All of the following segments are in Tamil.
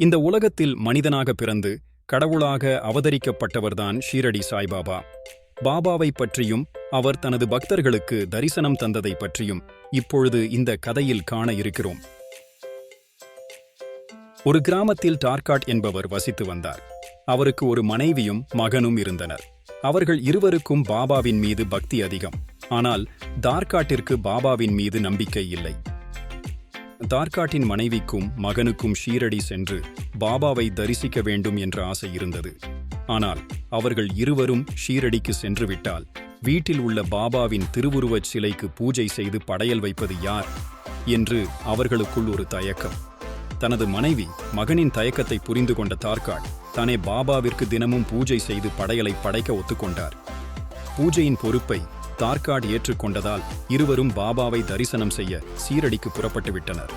இந்த உலகத்தில் மனிதனாக பிறந்து கடவுளாக அவதரிக்கப்பட்டவர்தான் ஷீரடி சாய்பாபா. பாபாவை பற்றியும் அவர் தனது பக்தர்களுக்கு தரிசனம் தந்ததை பற்றியும் இப்பொழுது இந்த கதையில் காண இருக்கிறோம். ஒரு கிராமத்தில் டார்காட் என்பவர் வசித்து வந்தார். அவருக்கு ஒரு மனைவியும் மகனும் இருந்தனர். அவர்கள் இருவருக்கும் பாபாவின் மீது பக்தி அதிகம். ஆனால் தார்காட்டிற்கு பாபாவின் மீது நம்பிக்கை இல்லை. தார்காட்டின் மனைவிக்கும் மகனுக்கும் ஷீரடி சென்று பாபாவை தரிசிக்க வேண்டும் என்ற ஆசை இருந்தது. ஆனால் அவர்கள் இருவரும் ஷீரடிக்கு சென்று விட்டால் வீட்டில் உள்ள பாபாவின் திருவுருவச் சிலைக்கு பூஜை செய்து படையல் வைப்பது யார்? என்று அவர்களுக்குள் ஒரு தயக்கம். தனது மனைவி மகனின் தயக்கத்தை புரிந்து கொண்ட தார்காட் தானே பாபாவிற்கு தினமும் பூஜை செய்து படையலை படைக்க ஒத்துக்கொண்டார். பூஜையின் பொறுப்பை தார்காட் ஏற்றுக்கொண்டதால் இருவரும் பாபாவை தரிசனம் செய்ய சீரடிக்கு புறப்பட்டு விட்டனர்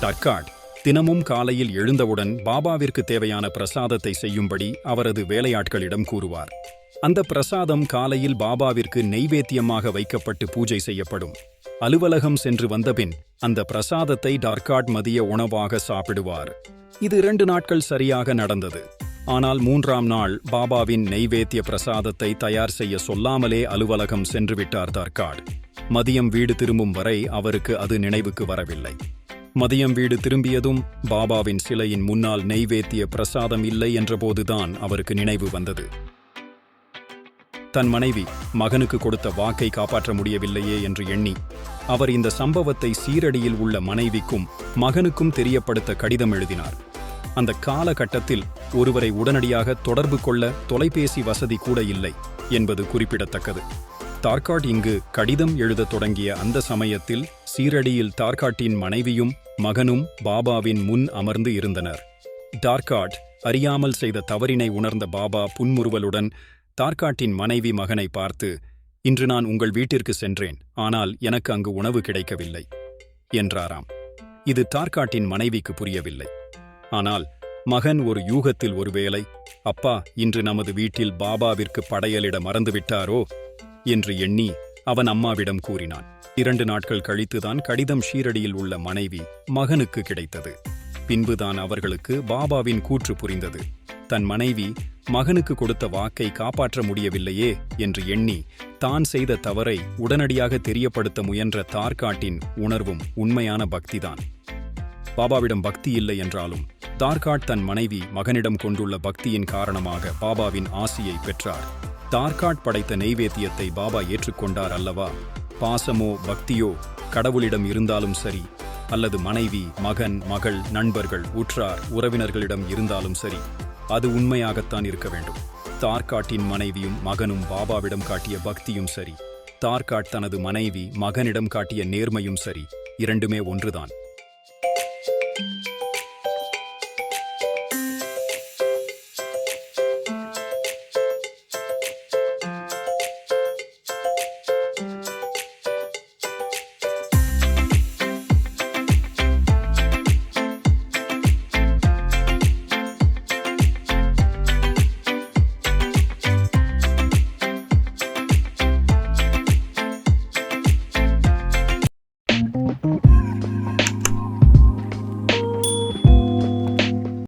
தர்காட் தினமும் காலையில் எழுந்தவுடன் பாபாவிற்கு தேவையான பிரசாதத்தை செய்யும்படி அவரது வேலையாட்களிடம் கூறுவார். அந்த பிரசாதம் காலையில் பாபாவிற்கு நெய்வேத்தியமாக வைக்கப்பட்டு பூஜை செய்யப்படும். அலுவலகம் சென்று வந்தபின் அந்த பிரசாதத்தை டார்காட் மதிய உணவாக சாப்பிடுவார். இது இரண்டு நாட்கள் சரியாக நடந்தது. ஆனால் மூன்றாம் நாள் பாபாவின் நெய்வேத்திய பிரசாதத்தை தயார் செய்ய சொல்லாமலே அலுவலகம் சென்றுவிட்டார் தர்காட். மதியம் வீடு திரும்பும் வரை அவருக்கு அது நினைவுக்கு வரவில்லை. மதியம் வீடு திரும்பியதும் பாபாவின் சிலையின் முன்னால் நெய்வேத்திய பிரசாதம் இல்லை என்றபோதுதான் அவருக்கு நினைவு வந்தது. தன் மனைவி மகனுக்கு கொடுத்த வாக்கை காப்பாற்ற முடியவில்லையே என்று எண்ணி அவர் இந்த சம்பவத்தை சீரடியில் உள்ள மனைவிக்கும் மகனுக்கும் தெரியப்படுத்த கடிதம் எழுதினார். அந்த காலகட்டத்தில் ஒருவரை உடனடியாக தொடர்பு கொள்ள தொலைபேசி வசதி கூட இல்லை என்பது குறிப்பிடத்தக்கது. தார்காட் இங்கு கடிதம் எழுதத் தொடங்கிய அந்த சமயத்தில் சீரடியில் தார்காட்டின் மனைவியும் மகனும் பாபாவின் முன் அமர்ந்து இருந்தனர். டார்காட் அறியாமல் செய்த தவறினை உணர்ந்த பாபா புன்முறுவலுடன் தார்காட்டின் மனைவி மகனை பார்த்து இன்று நான் உங்கள் வீட்டிற்கு சென்றேன் ஆனால் எனக்கு அங்கு உணவு கிடைக்கவில்லை என்றாராம். இது தார்காட்டின் மனைவிக்கு புரியவில்லை. ஆனால் மகன் ஒரு யூகத்தில் ஒருவேளை அப்பா இன்று நமது வீட்டில் பாபாவிற்கு படையலிட மறந்துவிட்டாரோ? என்று எண்ணி அவன் அம்மாவிடம் கூறினான். இரண்டு நாட்கள் கழித்துதான் கடிதம் ஷீரடியில் உள்ள மனைவி மகனுக்கு கிடைத்தது. பின்புதான் அவர்களுக்கு பாபாவின் கூற்று புரிந்தது. தன் மனைவி மகனுக்கு கொடுத்த வாக்கை காப்பாற்ற முடியவில்லையே என்று எண்ணி தான் செய்த தவறை உடனடியாக தெரியப்படுத்த முயன்ற தார்காட்டின் உணர்வும் உண்மையான பக்திதான். பாபாவிடம் பக்தி இல்லை என்றாலும் தார்காட் தன் மனைவி மகனிடம் கொண்டுள்ள பக்தியின் காரணமாக பாபாவின் ஆசியை பெற்றார். தார்காட் படைத்த நெய்வேத்தியத்தை பாபா ஏற்றுக்கொண்டார் அல்லவா? பாசமோ பக்தியோ கடவுளிடம் இருந்தாலும் சரி அல்லது மனைவி மகன் மகள் நண்பர்கள் உற்றார் உறவினர்களிடம் இருந்தாலும் சரி அது உண்மையாகத்தான் இருக்க வேண்டும். தார்காட்டின் மனைவியும் மகனும் பாபாவிடம் காட்டிய பக்தியும் சரி தார்காட் தனது மனைவி மகனிடம் காட்டிய நேர்மையும் சரி இரண்டுமே ஒன்றுதான்.